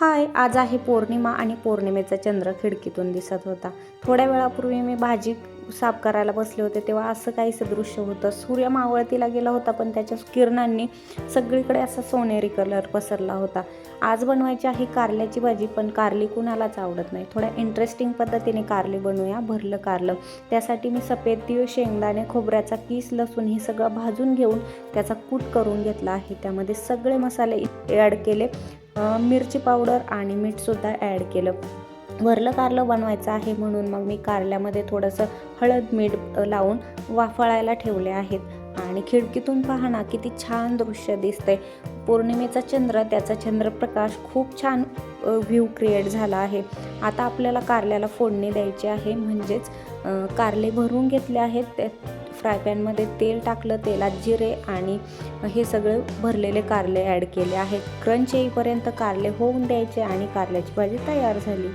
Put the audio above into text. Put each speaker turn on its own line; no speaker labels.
हाय आज आहे पौर्णिमा आणि पौर्णिमेचा चंद्र खिडकीतून दिसत होता. थोड्या वेळापूर्वी मी भाजी साफ करायला बसले होते तेव्हा असं काहीसं दृश्य होतं. सूर्य मावळतीला गेला होता पण त्याच्या किरणांनी सगळीकडे असा सोनेरी कलर पसरला होता. आज बनवायची आहे कारल्याची भाजी पण कारली कुणालाच आवडत नाही. थोड्या इंटरेस्टिंग पद्धतीने कारली बनवूया भरलं कारलं. त्यासाठी मी सफेद तीळ शेंगदाणे खोबऱ्याचा किस लसूण हे सगळं भाजून घेऊन त्याचा कूट करून घेतला आहे. त्यामध्ये सगळे मसाले ॲड केले. मिरची पावडर आणि मीठसुद्धा ॲड केलं. वरलं कारलं बनवायचं आहे म्हणून मग मी कारल्यामध्ये थोडंसं हळद मीठ लावून वाफळायला ठेवले आहेत. आणि खिडकीतून पाहणा किती छान दृश्य दिसतंय. पौर्णिमेचा चंद्र त्याचा चंद्रप्रकाश खूप छान व्ह्यू क्रिएट झाला आहे. आता आपल्याला कारल्याला फोडणी द्यायची आहे. म्हणजेच कारले भरून घेतले आहेत. फ्राय पॅनमध्ये तेल टाकलं तेलात जिरे आणि हे सगळे भरलेले कारले ॲड केले आहेत क्रंच येईपर्यंत कारले होऊन द्यायचे आणि कारल्याची भाजी तयार झाली.